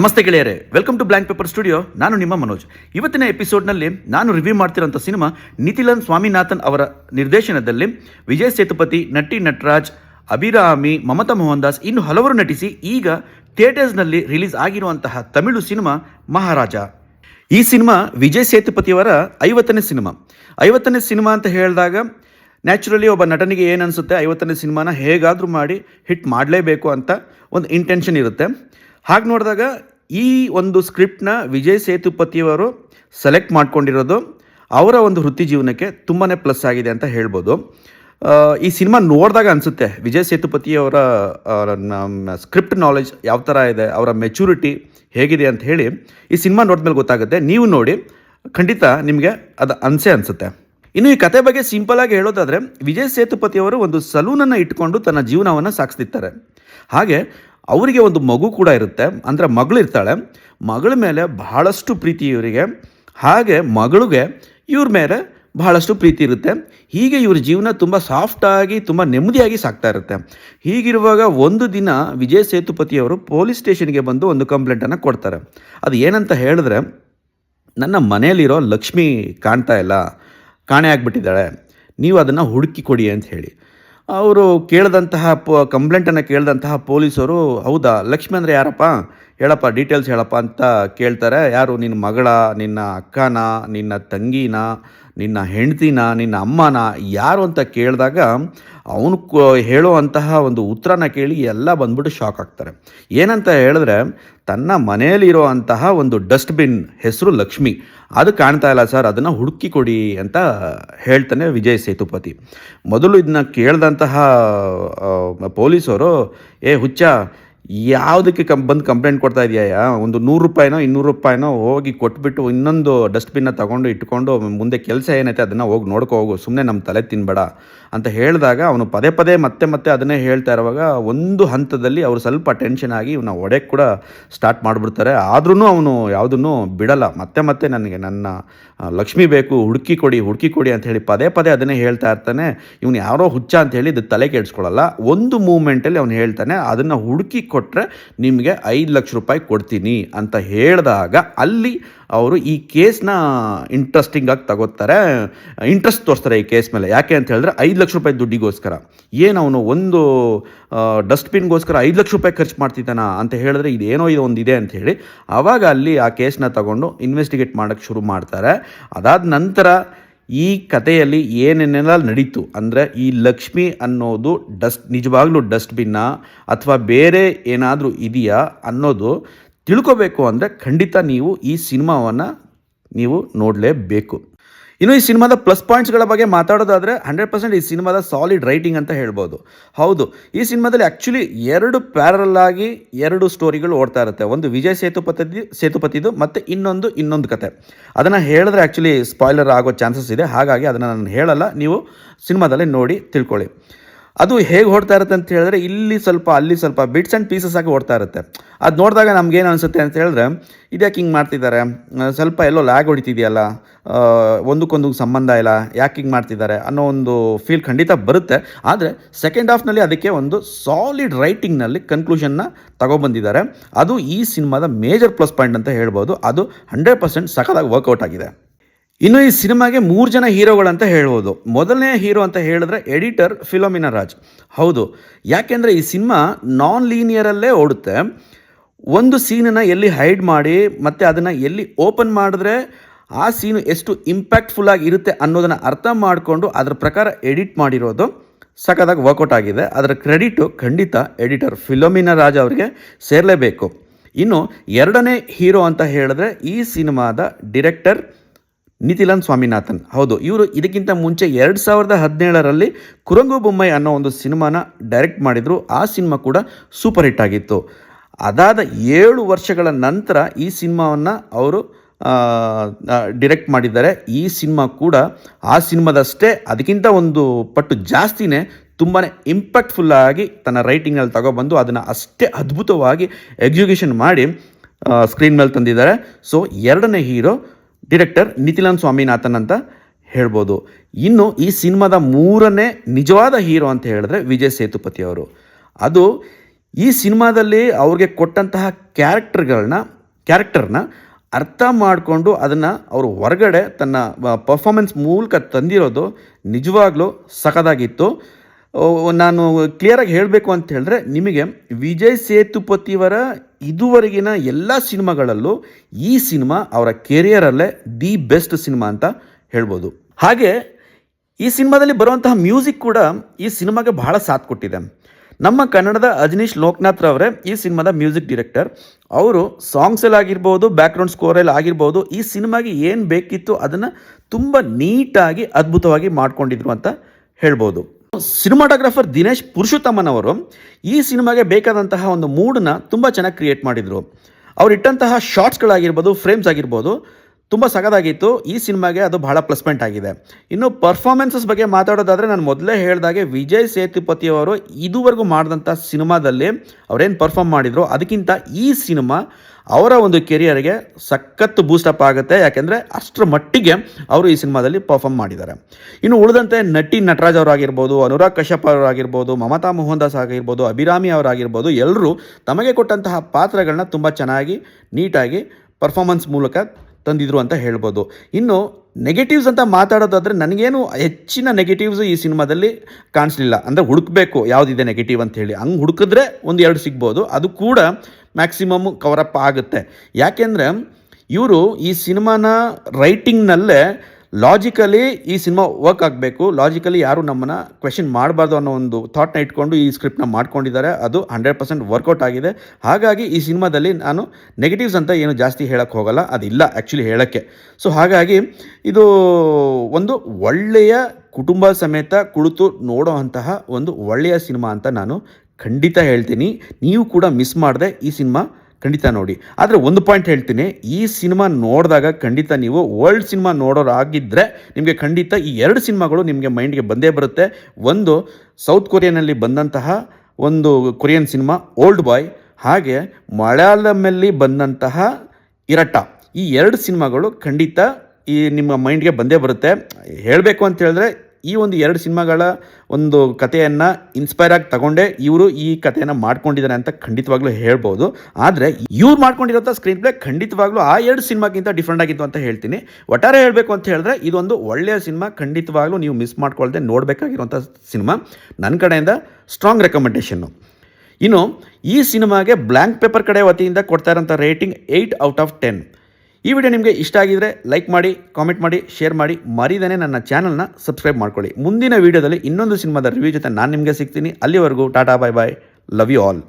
ನಮಸ್ತೆ ಗೆಳೆಯರೆ welcome to blank paper studio ನಾನು ನಿಮ್ಮ ಮನೋಜ್. ಇವತ್ತಿನ ಎಪಿಸೋಡ್ನಲ್ಲಿ ನಾನು ರಿವ್ಯೂ ಮಾಡ್ತಿರೋಂಥ ಸಿನಿಮಾ ನಿತಿಲನ್ ಸ್ವಾಮಿನಾಥನ್ ಅವರ ನಿರ್ದೇಶನದಲ್ಲಿ ವಿಜಯ್ ಸೇತುಪತಿ, ನಟಿ ನಟರಾಜ್, ಅಭಿರಾಮಿ, ಮಮತಾ ಮೋಹನ್ ದಾಸ್ ಇನ್ನು ಹಲವರು ನಟಿಸಿ ಈಗ ಥಿಯೇಟರ್ಸ್ನಲ್ಲಿ ರಿಲೀಸ್ ಆಗಿರುವಂತಹ ತಮಿಳು ಸಿನಿಮಾ ಮಹಾರಾಜ. ಈ ಸಿನಿಮಾ ವಿಜಯ್ ಸೇತುಪತಿಯವರ ಐವತ್ತನೇ ಸಿನಿಮಾ. ಐವತ್ತನೇ ಸಿನಿಮಾ ಅಂತ ಹೇಳಿದಾಗ ನ್ಯಾಚುರಲಿ ಒಬ್ಬ ನಟನಿಗೆ ಏನು ಅನಿಸುತ್ತೆ? ಐವತ್ತನೇ ಸಿನಿಮಾನ ಹೇಗಾದರೂ ಮಾಡಿ ಹಿಟ್ ಮಾಡಲೇಬೇಕು ಅಂತ ಒಂದು ಇಂಟೆನ್ಷನ್ ಇರುತ್ತೆ. ಹಾಗೆ ನೋಡಿದಾಗ ಈ ಒಂದು ಸ್ಕ್ರಿಪ್ಟ್ನ ವಿಜಯ್ ಸೇತುಪತಿಯವರು ಸೆಲೆಕ್ಟ್ ಮಾಡ್ಕೊಂಡಿರೋದು, ಅವರ ಒಂದು ವೃತ್ತಿ ಜೀವನಕ್ಕೆ ತುಂಬಾ ಪ್ಲಸ್ ಆಗಿದೆ ಅಂತ ಹೇಳ್ಬೋದು. ಈ ಸಿನಿಮಾ ನೋಡಿದಾಗ ಅನಿಸುತ್ತೆ, ವಿಜಯ್ ಸೇತುಪತಿಯವರ ಸ್ಕ್ರಿಪ್ಟ್ ನಾಲೆಜ್ ಯಾವ ಥರ ಇದೆ, ಅವರ ಮೆಚುರಿಟಿ ಹೇಗಿದೆ ಅಂತ ಹೇಳಿ ಈ ಸಿನಿಮಾ ನೋಡಿದ್ಮೇಲೆ ಗೊತ್ತಾಗುತ್ತೆ. ನೀವು ನೋಡಿ, ಖಂಡಿತ ನಿಮಗೆ ಅದು ಅನಿಸೆ ಅನಿಸುತ್ತೆ. ಇನ್ನು ಈ ಕತೆ ಬಗ್ಗೆ ಸಿಂಪಲಾಗಿ ಹೇಳೋದಾದರೆ, ವಿಜಯ್ ಸೇತುಪತಿಯವರು ಒಂದು ಸಲೂನನ್ನು ಇಟ್ಕೊಂಡು ತನ್ನ ಜೀವನವನ್ನು ಸಾಗಿಸ್ತಿರ್ತಾರೆ. ಹಾಗೆ ಅವರಿಗೆ ಒಂದು ಮಗು ಕೂಡ ಇರುತ್ತೆ. ಅಂದರೆ ಮಗಳು ಇರ್ತಾಳೆ ಮಗಳ ಮೇಲೆ ಬಹಳಷ್ಟು ಪ್ರೀತಿ ಇವರಿಗೆ. ಹಾಗೆ ಮಗಳಿಗೆ ಇವ್ರ ಮೇಲೆ ಬಹಳಷ್ಟು ಪ್ರೀತಿ ಇರುತ್ತೆ. ಹೀಗೆ ಇವ್ರ ಜೀವನ ತುಂಬ ಸಾಫ್ಟಾಗಿ ತುಂಬ ನೆಮ್ಮದಿಯಾಗಿ ಸಾಗ್ತಾ ಇರುತ್ತೆ. ಹೀಗಿರುವಾಗ ಒಂದು ದಿನ ವಿಜಯ್ ಸೇತುಪತಿಯವರು ಪೊಲೀಸ್ ಸ್ಟೇಷನ್ಗೆ ಬಂದು ಒಂದು ಕಂಪ್ಲೇಂಟನ್ನು ಕೊಡ್ತಾರೆ. ಅದು ಏನಂತ ಹೇಳಿದ್ರೆ, ನನ್ನ ಮನೆಯಲ್ಲಿರೋ ಲಕ್ಷ್ಮಿ ಕಾಣ್ತಾ ಇಲ್ಲ. ಕಾಣೆ ಆಗಿಬಿಟ್ಟಿದ್ದಾಳೆ. ನೀವು ಅದನ್ನು ಹುಡುಕಿ ಕೊಡಿ ಅಂತ ಹೇಳಿ. ಅವರು ಕೇಳಿದಂತಹ ಪ, ಕಂಪ್ಲೇಂಟನ್ನು ಕೇಳಿದಂತಹ ಪೊಲೀಸರು, ಹೌದಾ? ಲಕ್ಷ್ಮಿ ಅಂದರೆ ಯಾರಪ್ಪ? ಹೇಳಪ್ಪ, ಡೀಟೇಲ್ಸ್ ಹೇಳಪ್ಪ ಅಂತ ಕೇಳ್ತಾರೆ. ಯಾರು? ನಿನ್ನ ಮಗಳ, ನಿನ್ನ ಅಕ್ಕನ, ನಿನ್ನ ತಂಗಿನ, ನಿನ್ನ ಹೆಂಡ್ತಿನ, ನಿನ್ನ ಅಮ್ಮನ ಯಾರು ಅಂತ ಕೇಳಿದಾಗ ಅವನು ಹೇಳೋ ಅಂತಹ ಒಂದು ಉತ್ತರನ ಕೇಳಿ ಎಲ್ಲ ಬಂದ್ಬಿಟ್ಟು ಶಾಕ್ ಆಗ್ತಾರೆ. ಏನಂತ ಹೇಳಿದ್ರೆ ತನ್ನ ಮನೆಯಲ್ಲಿರೋ ಅಂತಹ ಒಂದು ಡಸ್ಟ್ಬಿನ್ ಹೆಸರು ಲಕ್ಷ್ಮಿ. ಅದು ಕಾಣ್ತಾ ಇಲ್ಲ ಸರ್, ಅದನ್ನು ಹುಡುಕಿ ಕೊಡಿ ಅಂತ ಹೇಳ್ತಾನೆ ವಿಜಯ್ ಸೇತುಪತಿ. ಮೊದಲು ಇದನ್ನ ಕೇಳಿದಂತಹ ಪೊಲೀಸರು, ಏ ಹುಚ್ಚ ಯಾವುದಕ್ಕೆ ಕಂ, ಬಂದು ಕಂಪ್ಲೇಂಟ್ ಕೊಡ್ತಾ ಇದೆಯಾ ಒಂದು ನೂರು ರೂಪಾಯಿನೋ, ಇನ್ನೂರು ರೂಪಾಯಿನೋ ಹೋಗಿ ಕೊಟ್ಬಿಟ್ಟು ಇನ್ನೊಂದು ಡಸ್ಟ್ಬಿನ್ನ ತೊಗೊಂಡು ಇಟ್ಕೊಂಡು ಮುಂದೆ ಕೆಲಸ ಏನೈತೆ ಅದನ್ನು ಹೋಗಿ ನೋಡ್ಕೊ ಹೋಗು ಸುಮ್ಮನೆ ನಮ್ಮ ತಲೆ ತಿನ್ಬೇಡ ಅಂತ ಹೇಳಿದಾಗ ಅವನು ಪದೇ ಪದೇ ಮತ್ತೆ ಮತ್ತೆ ಅದನ್ನೇ ಹೇಳ್ತಾ ಇರುವಾಗ ಒಂದು ಹಂತದಲ್ಲಿ ಅವರು ಸ್ವಲ್ಪ ಟೆನ್ಷನ್ ಆಗಿ ಇವನ್ನ ಒಡೆಕ್ ಕೂಡ ಸ್ಟಾರ್ಟ್ ಮಾಡಿಬಿಡ್ತಾರೆ. ಆದ್ರೂ ಅವನು ಯಾವುದನ್ನು ಬಿಡಲ್ಲ. ಮತ್ತೆ ಮತ್ತೆ ನನಗೆ ನನ್ನ ಲಕ್ಷ್ಮಿ ಬೇಕು, ಹುಡುಕಿ ಕೊಡಿ ಹುಡುಕಿ ಕೊಡಿ ಅಂತ ಹೇಳಿ ಪದೇ ಪದೇ ಅದನ್ನೇ ಹೇಳ್ತಾ ಇರ್ತಾನೆ. ಇವನು ಯಾರೋ ಹುಚ್ಚ ಅಂತ ಹೇಳಿ ಇದು ತಲೆ ಕೆಡಿಸ್ಕೊಳ್ಳಲ್ಲ ಒಂದು ಮೂಮೆಂಟಲ್ಲಿ ಅವನು ಹೇಳ್ತಾನೆ, ಅದನ್ನು ಹುಡುಕಿ ಕೊಟ್ಟರೆ ನಿಮಗೆ ಐದು ಲಕ್ಷ ರೂಪಾಯಿ ಕೊಡ್ತೀನಿ ಅಂತ ಹೇಳಿದಾಗ ಅಲ್ಲಿ ಅವರು ಈ ಕೇಸ್ನ ಇಂಟ್ರೆಸ್ಟಿಂಗಾಗಿ ತಗೋತಾರೆ. ಇಂಟ್ರೆಸ್ಟ್ ತೋರಿಸ್ತಾರೆ ಈ ಕೇಸ್ ಮೇಲೆ. ಯಾಕೆ ಅಂತ ಹೇಳಿದ್ರೆ ಐದು ಲಕ್ಷ ರೂಪಾಯಿ ದುಡ್ಡಿಗೋಸ್ಕರ. ಏನು ಅವನು ಒಂದು ಡಸ್ಟ್ಬಿನ್ಗೋಸ್ಕರ ಐದು ಲಕ್ಷ ರೂಪಾಯಿ ಖರ್ಚು ಮಾಡ್ತಿದ್ದಾನ ಅಂತ ಹೇಳಿದ್ರೆ ಇದೇನೋ ಇದು ಒಂದಿದೆ ಅಂತ ಹೇಳಿ ಆವಾಗ ಅಲ್ಲಿ ಆ ಕೇಸ್ನ ತಗೊಂಡು ಇನ್ವೆಸ್ಟಿಗೇಟ್ ಮಾಡೋಕ್ಕೆ ಶುರು ಮಾಡ್ತಾರೆ. ಅದಾದ ನಂತರ ಈ ಕಥೆಯಲ್ಲಿ ಏನೇನೆಲ್ಲ ನಡೀತು? ಅಂದರೆ ಈ ಲಕ್ಷ್ಮಿ ಅನ್ನೋದು ಡಸ್ಟ್, ನಿಜವಾಗ್ಲೂ ಡಸ್ಟ್ಬಿನ್ನ ಅಥವಾ ಬೇರೆ ಏನಾದರೂ ಇದೆಯಾ ಅನ್ನೋದು ತಿಳ್ಕೋಬೇಕು ಅಂದರೆ ಖಂಡಿತ ನೀವು ಈ ಸಿನಿಮಾವನ್ನು ನೀವು ನೋಡಲೇಬೇಕು. ಇನ್ನು ಈ ಸಿನಿಮಾದ ಪ್ಲಸ್ ಪಾಯಿಂಟ್ಸ್ಗಳ ಬಗ್ಗೆ ಮಾತಾಡೋದಾದರೆ ಹಂಡ್ರೆಡ್ ಪರ್ಸೆಂಟ್ ಈ ಸಿನಿಮಾದ ಸಾಲಿಡ್ ರೈಟಿಂಗ್ ಅಂತ ಹೇಳ್ಬೋದು. ಹೌದು, ಈ ಸಿನಿಮಾದಲ್ಲಿ ಆ್ಯಕ್ಚುಲಿ ಎರಡು ಪ್ಯಾರಲ್ ಎರಡು ಸ್ಟೋರಿಗಳು ಓಡ್ತಾ ಇರುತ್ತೆ. ಒಂದು ವಿಜಯ್ ಸೇತುಪತಿ, ಸೇತುಪತಿದು ಮತ್ತು ಇನ್ನೊಂದು ಇನ್ನೊಂದು ಕತೆ. ಅದನ್ನು ಹೇಳಿದ್ರೆ ಆ್ಯಕ್ಚುಲಿ ಸ್ಪಾಯ್ಲರ್ ಆಗೋ ಚಾನ್ಸಸ್ ಇದೆ. ಹಾಗಾಗಿ ಅದನ್ನು ನಾನು ಹೇಳಲ್ಲ. ನೀವು ಸಿನಿಮಾದಲ್ಲಿ ನೋಡಿ ತಿಳ್ಕೊಳ್ಳಿ. ಅದು ಹೇಗೆ ಓಡ್ತಾ ಇರುತ್ತೆ ಅಂತ ಹೇಳಿದ್ರೆ ಇಲ್ಲಿ ಸ್ವಲ್ಪ, ಅಲ್ಲಿ ಸ್ವಲ್ಪ ಬಿಟ್ಸ್ ಆ್ಯಂಡ್ ಪೀಸಸ್ ಆಗಿ ಓಡ್ತಾ ಇರುತ್ತೆ. ಅದು ನೋಡಿದಾಗ ನಮ್ಗೇನು ಅನಿಸುತ್ತೆ ಅಂತ ಹೇಳಿದ್ರೆ ಇದ್ಯಾಕೆ ಹಿಂಗೆ ಮಾಡ್ತಿದ್ದಾರೆ? ಸ್ವಲ್ಪ ಎಲ್ಲೋ ಲ್ಯಾಗ್ ಹೊಡಿತಿದೆಯಲ್ಲ ಒಂದಕ್ಕೊಂದು ಸಂಬಂಧ ಇಲ್ಲ, ಯಾಕೆ ಹಿಂಗೆ ಮಾಡ್ತಿದ್ದಾರೆ ಅನ್ನೋ ಒಂದು ಫೀಲ್ ಖಂಡಿತ ಬರುತ್ತೆ. ಆದರೆ ಸೆಕೆಂಡ್ ಹಾಫ್ನಲ್ಲಿ ಅದಕ್ಕೆ ಒಂದು ಸಾಲಿಡ್ ರೈಟಿಂಗ್ನಲ್ಲಿ ಕನ್ಕ್ಲೂಷನ್ನ ತಗೊಬಂದಿದ್ದಾರೆ ಅದು ಈ ಸಿನಿಮಾದ ಮೇಜರ್ ಪ್ಲಸ್ ಪಾಯಿಂಟ್ ಅಂತ ಹೇಳ್ಬೋದು. ಅದು ಹಂಡ್ರೆಡ್ ಪರ್ಸೆಂಟ್ ಸಖತ್ತಾಗಿ ವರ್ಕೌಟ್ ಆಗಿದೆ. ಇನ್ನು ಈ ಸಿನಿಮಾಗೆ ಮೂರು ಜನ ಹೀರೋಗಳಂತ ಹೇಳ್ಬೋದು. ಮೊದಲನೇ ಹೀರೋ ಅಂತ ಹೇಳಿದ್ರೆ ಎಡಿಟರ್ ಫಿಲೋಮಿನಾ ರಾಜ್. ಹೌದು, ಯಾಕೆಂದರೆ ಈ ಸಿನಿಮಾ ನಾನ್ ಲೀನಿಯರಲ್ಲೇ ಓಡುತ್ತೆ. ಒಂದು ಸೀನನ್ನು ಎಲ್ಲಿ ಹೈಡ್ ಮಾಡಿ, ಮತ್ತು ಅದನ್ನು ಎಲ್ಲಿ ಓಪನ್ ಮಾಡಿದ್ರೆ ಆ ಸೀನು ಎಷ್ಟು ಇಂಪ್ಯಾಕ್ಟ್ಫುಲ್ ಆಗಿ ಇರುತ್ತೆ ಅನ್ನೋದನ್ನು ಅರ್ಥ ಮಾಡಿಕೊಂಡು ಅದರ ಪ್ರಕಾರ ಎಡಿಟ್ ಮಾಡಿರೋದು ಸಖತ್ತಾಗಿ ವರ್ಕೌಟ್ ಆಗಿದೆ. ಅದರ ಕ್ರೆಡಿಟು ಖಂಡಿತ ಎಡಿಟರ್ ಫಿಲೋಮಿನಾ ರಾಜ್ ಅವರಿಗೆ ಸೇರಲೇಬೇಕು. ಇನ್ನು ಎರಡನೇ ಹೀರೋ ಅಂತ ಹೇಳಿದ್ರೆ ಈ ಸಿನಿಮಾದ ಡಿರೆಕ್ಟರ್ ನಿತಿಲನ್ ಸ್ವಾಮಿನಾಥನ್. ಹೌದು, ಇವರು ಇದಕ್ಕಿಂತ ಮುಂಚೆ ಎರಡು ಸಾವಿರದ ಹದಿನೇಳರಲ್ಲಿ ಕುರಂಗು ಬೊಮ್ಮೈ ಅನ್ನೋ ಒಂದು ಸಿನಿಮಾನ ಡೈರೆಕ್ಟ್ ಮಾಡಿದರು. ಆ ಸಿನಿಮಾ ಕೂಡ ಸೂಪರ್ ಹಿಟ್ ಆಗಿತ್ತು. ಅದಾದ ಏಳು ವರ್ಷಗಳ ನಂತರ ಈ ಸಿನಿಮಾವನ್ನು ಅವರು ಡಿರೆಕ್ಟ್ ಮಾಡಿದ್ದಾರೆ. ಈ ಸಿನಿಮಾ ಕೂಡ ಆ ಸಿನಿಮಾದಷ್ಟೇ ಅದಕ್ಕಿಂತ ಒಂದು ಪಟ್ಟು ಜಾಸ್ತಿನೇ ತುಂಬಾ ಇಂಪ್ಯಾಕ್ಟ್ಫುಲ್ಲಾಗಿ ತನ್ನ ರೈಟಿಂಗಲ್ಲಿ ತಗೊಬಂದು ಅದನ್ನು ಅಷ್ಟೇ ಅದ್ಭುತವಾಗಿ ಎಕ್ಸಿಕ್ಯೂಷನ್ ಮಾಡಿ ಸ್ಕ್ರೀನ್ ಮೇಲೆ ತಂದಿದ್ದಾರೆ. ಸೊ ಎರಡನೇ ಹೀರೋ ಡಿರೆಕ್ಟರ್ ನಿತಿಲನ್ ಸ್ವಾಮಿನಾಥನ್ ಅಂತ ಹೇಳ್ಬೋದು. ಇನ್ನು ಈ ಸಿನಿಮಾದ ಮೂರನೇ ನಿಜವಾದ ಹೀರೋ ಅಂತ ಹೇಳಿದ್ರೆ ವಿಜಯ್ ಸೇತುಪತಿ ಅವರು. ಅದು ಈ ಸಿನಿಮಾದಲ್ಲಿ ಅವ್ರಿಗೆ ಕೊಟ್ಟಂತಹ ಕ್ಯಾರೆಕ್ಟರ್ಗಳನ್ನ ಕ್ಯಾರೆಕ್ಟರ್ನ ಅರ್ಥ ಮಾಡಿಕೊಂಡು ಅದನ್ನು ಅವರು ಹೊರಗಡೆ ತನ್ನ ಪರ್ಫಾಮೆನ್ಸ್ ಮೂಲಕ ತಂದಿರೋದು ನಿಜವಾಗ್ಲೂ ಸಖತ್ತಾಗಿತ್ತು. ಓ, ನಾನು ಕ್ಲಿಯರಾಗಿ ಹೇಳಬೇಕು ಅಂತ ಹೇಳಿದ್ರೆ ನಿಮಗೆ ವಿಜಯ್ ಸೇತುಪತಿಯವರ ಇದುವರೆಗಿನ ಎಲ್ಲ ಸಿನಿಮಾಗಳಲ್ಲೂ ಈ ಸಿನಿಮಾ ಅವರ ಕೆರಿಯರಲ್ಲೇ ದಿ ಬೆಸ್ಟ್ ಸಿನಿಮಾ ಅಂತ ಹೇಳ್ಬೋದು. ಹಾಗೆ ಈ ಸಿನಿಮಾದಲ್ಲಿ ಬರುವಂತಹ ಮ್ಯೂಸಿಕ್ ಕೂಡ ಈ ಸಿನಿಮಾಗೆ ಬಹಳ ಸಾಥ್ ಕೊಟ್ಟಿದೆ. ನಮ್ಮ ಕನ್ನಡದ ಅಜನೀಶ್ ಲೋಕನಾಥ್ ಅವರೇ ಈ ಸಿನಿಮಾದ ಮ್ಯೂಸಿಕ್ ಡಿರೆಕ್ಟರ್ ಅವರು ಸಾಂಗ್ಸಲ್ಲಿ ಆಗಿರ್ಬೋದು ಬ್ಯಾಕ್ಗ್ರೌಂಡ್ ಸ್ಕೋರಲ್ಲಿ ಆಗಿರ್ಬೋದು, ಈ ಸಿನಿಮಾಗೆ ಏನು ಬೇಕಿತ್ತು ಅದನ್ನು ತುಂಬ ನೀಟಾಗಿ ಅದ್ಭುತವಾಗಿ ಮಾಡ್ಕೊಂಡಿದ್ರು ಅಂತ ಹೇಳ್ಬೋದು. ಸಿನಿಮಾಟೋಗ್ರಾಫರ್ ದಿನೇಶ್ ಪುರುಷೋತ್ತಮನವರು ಈ ಸಿನಿಮಾಗೆ ಬೇಕಾದಂತಹ ಒಂದು ಮೂಡನ್ನ ತುಂಬ ಚೆನ್ನಾಗಿ ಕ್ರಿಯೇಟ್ ಮಾಡಿದರು. ಅವರಿಟ್ಟಂತಹ ಶಾರ್ಟ್ಸ್ಗಳಾಗಿರ್ಬೋದು ಫ್ರೇಮ್ಸ್ ಆಗಿರ್ಬೋದು ತುಂಬ ಸಗದಾಗಿತ್ತು ಈ ಸಿನಿಮಾಗೆ ಅದು ಬಹಳ ಪ್ಲಸ್ ಪಾಯಿಂಟ್ ಆಗಿದೆ. ಇನ್ನು ಪರ್ಫಾರ್ಮೆನ್ಸಸ್ ಬಗ್ಗೆ ಮಾತಾಡೋದಾದರೆ ನಾನು ಮೊದಲೇ ಹೇಳಿದಾಗೆ ವಿಜಯ್ ಸೇತುಪತಿಯವರು ಇದುವರೆಗೂ ಮಾಡಿದಂಥ ಸಿನಿಮಾದಲ್ಲಿ ಅವರೇನು ಪರ್ಫಾರ್ಮ್ ಮಾಡಿದ್ರು, ಅದಕ್ಕಿಂತ ಈ ಸಿನಿಮಾ ಅವರ ಒಂದು ಕೆರಿಯರ್ಗೆ ಸಖತ್ತು ಬೂಸ್ಟಪ್ ಆಗುತ್ತೆ. ಯಾಕೆಂದರೆ ಅಷ್ಟರ ಮಟ್ಟಿಗೆ ಅವರು ಈ ಸಿನಿಮಾದಲ್ಲಿ ಪರ್ಫಾರ್ಮ್ ಮಾಡಿದ್ದಾರೆ. ಇನ್ನು ಉಳಿದಂತೆ ನಟಿ ನಟರಾಜ್ ಅವರಾಗಿರ್ಬೋದು ಅನುರಾಗ್ ಕಶ್ಯಪ್ ಅವರಾಗಿರ್ಬೋದು, ಮಮತಾ ಮೋಹನ್ ದಾಸ್ ಆಗಿರ್ಬೋದು, ಅಭಿರಾಮಿ ಅವರಾಗಿರ್ಬೋದು ಎಲ್ಲರೂ ತಮಗೆ ಕೊಟ್ಟಂತಹ ಪಾತ್ರಗಳನ್ನ ತುಂಬ ಚೆನ್ನಾಗಿ, ನೀಟಾಗಿ ಪರ್ಫಾರ್ಮೆನ್ಸ್ ಮೂಲಕ ತಂದಿದ್ರು ಅಂತ ಹೇಳ್ಬೋದು. ಇನ್ನು ನೆಗೆಟಿವ್ಸ್ ಅಂತ ಮಾತಾಡೋದಾದರೆ ನನಗೇನು ಹೆಚ್ಚಿನ ನೆಗೆಟಿವ್ಸ್ ಈ ಸಿನಿಮಾದಲ್ಲಿ ಕಾಣಿಸ್ಲಿಲ್ಲ. ಅಂದರೆ ಹುಡುಕಬೇಕು ಯಾವುದಿದೆ ನೆಗೆಟಿವ್ ಅಂತ ಹೇಳಿ. ಹಂಗೆ ಹುಡುಕಿದ್ರೆ ಒಂದು ಎರಡು ಸಿಗ್ಬೋದು. ಅದು ಕೂಡ ಮ್ಯಾಕ್ಸಿಮಮ್ ಕವರಪ್ ಆಗುತ್ತೆ. ಯಾಕೆಂದರೆ ಇವರು ಈ ಸಿನಿಮಾನ ರೈಟಿಂಗ್ನಲ್ಲೇ ಲಾಜಿಕಲಿ ಈ ಸಿನಿಮಾ ವರ್ಕ್ ಆಗಬೇಕು. ಲಾಜಿಕಲಿ ಯಾರು ನಮ್ಮನ್ನು ಕ್ವೆಶನ್ ಮಾಡಬಾರ್ದು ಅನ್ನೋ ಒಂದು ಥಾಟ್ನ ಇಟ್ಕೊಂಡು ಈ ಸ್ಕ್ರಿಪ್ಟ್ನ ಮಾಡ್ಕೊಂಡಿದ್ದಾರೆ. ಅದು ಹಂಡ್ರೆಡ್ ಪರ್ಸೆಂಟ್ ವರ್ಕೌಟ್ ಆಗಿದೆ. ಹಾಗಾಗಿ ಈ ಸಿನಿಮಾದಲ್ಲಿ ನಾನು ನೆಗೆಟಿವ್ಸ್ ಅಂತ ಏನು ಜಾಸ್ತಿ ಹೇಳೋಕ್ಕೆ ಹೋಗಲ್ಲ. ಅದಿಲ್ಲ ಆ್ಯಕ್ಚುಲಿ ಹೇಳೋಕ್ಕೆ. ಸೊ ಹಾಗಾಗಿ ಇದು ಒಂದು ಒಳ್ಳೆಯ ಕುಟುಂಬ ಸಮೇತ ಕುಳಿತು ನೋಡೋವಂತಹ ಒಂದು ಒಳ್ಳೆಯ ಸಿನಿಮಾ ಅಂತ ನಾನು ಖಂಡಿತ ಹೇಳ್ತೀನಿ. ನೀವು ಕೂಡ ಮಿಸ್ ಮಾಡಿದೆ ಈ ಸಿನಿಮಾ ಖಂಡಿತ ನೋಡಿ. ಆದರೆ ಒಂದು ಪಾಯಿಂಟ್ ಹೇಳ್ತೀನಿ, ಈ ಸಿನಿಮಾ ನೋಡಿದಾಗ ಖಂಡಿತ ನೀವು ವರ್ಲ್ಡ್ ಸಿನಿಮಾ ನೋಡೋರಾಗಿದ್ದರೆ ನಿಮಗೆ ಖಂಡಿತ ಈ ಎರಡು ಸಿನಿಮಾಗಳು ನಿಮಗೆ ಮೈಂಡ್ಗೆ ಬಂದೇ ಬರುತ್ತೆ. ಒಂದು ಸೌತ್ ಕೊರಿಯನಲ್ಲಿ ಬಂದಂತಹ ಒಂದು ಕೊರಿಯನ್ ಸಿನಿಮಾ ಓಲ್ಡ್ ಬಾಯ್ ಹಾಗೆ ಮಲಯಾಳಮಲ್ಲಿ ಬಂದಂತಹ ಇರಟ್ಟ ಈ ಎರಡು ಸಿನಿಮಾಗಳು ಖಂಡಿತ ಈ ನಿಮ್ಮ ಮೈಂಡ್ಗೆ ಬಂದೇ ಬರುತ್ತೆ. ಹೇಳಬೇಕು ಅಂತ ಹೇಳಿದ್ರೆ ಈ ಒಂದು ಎರಡು ಸಿನಿಮಾಗಳ ಒಂದು ಕಥೆಯನ್ನು ಇನ್ಸ್ಪೈರ್ ಆಗಿ ತಗೊಂಡೇ ಇವರು ಈ ಕಥೆಯನ್ನು ಮಾಡ್ಕೊಂಡಿದ್ದಾರೆ ಅಂತ ಖಂಡಿತವಾಗ್ಲೂ ಹೇಳ್ಬೋದು. ಆದರೆ ಇವ್ರು ಮಾಡ್ಕೊಂಡಿರೋಂಥ ಸ್ಕ್ರೀನ್ ಪ್ಲೇ ಖಂಡಿತವಾಗ್ಲೂ ಆ ಎರಡು ಸಿನಿಮಾಗಿಂತ ಡಿಫ್ರೆಂಟ್ ಆಗಿತ್ತು ಅಂತ ಹೇಳ್ತೀನಿ. ಒಟ್ಟಾರೆ ಹೇಳಬೇಕು ಅಂತ ಹೇಳಿದ್ರೆ ಇದೊಂದು ಒಳ್ಳೆಯ ಸಿನಿಮಾ, ಖಂಡಿತವಾಗ್ಲೂ ನೀವು ಮಿಸ್ ಮಾಡ್ಕೊಳ್ದೆ ನೋಡಬೇಕಾಗಿರುವಂಥ ಸಿನಿಮಾ. ನನ್ನ ಕಡೆಯಿಂದ ಸ್ಟ್ರಾಂಗ್ ರೆಕಮೆಂಡೇಷನ್ನು ಇನ್ನು ಈ ಸಿನಿಮಾಗೆ ಬ್ಲ್ಯಾಂಕ್ ಪೇಪರ್ ಕಡೆ ವತಿಯಿಂದ ಕೊಡ್ತಾ ಇರೋಂಥ rating eight out of ten ಈ ವಿಡಿಯೋ ನಿಮಗೆ ಇಷ್ಟ ಆಗಿದ್ರೆ ಲೈಕ್ ಮಾಡಿ ಕಾಮೆಂಟ್ ಮಾಡಿ ಶೇರ್ ಮಾಡಿ ಮರಿದೇ ನನ್ನ ಚಾನಲ್ನ ಸಬ್ಸ್ಕ್ರೈಬ್ ಮಾಡ್ಕೊಳ್ಳಿ. ಮುಂದಿನ ವಿಡಿಯೋದಲ್ಲಿ ಇನ್ನೊಂದು ಸಿನಿಮಾದ ರಿವ್ಯೂ ಜೊತೆ ನಾನು ನಿಮಗೆ ಸಿಗ್ತೀನಿ. ಅಲ್ಲಿವರೆಗೂ tata bye bye love you all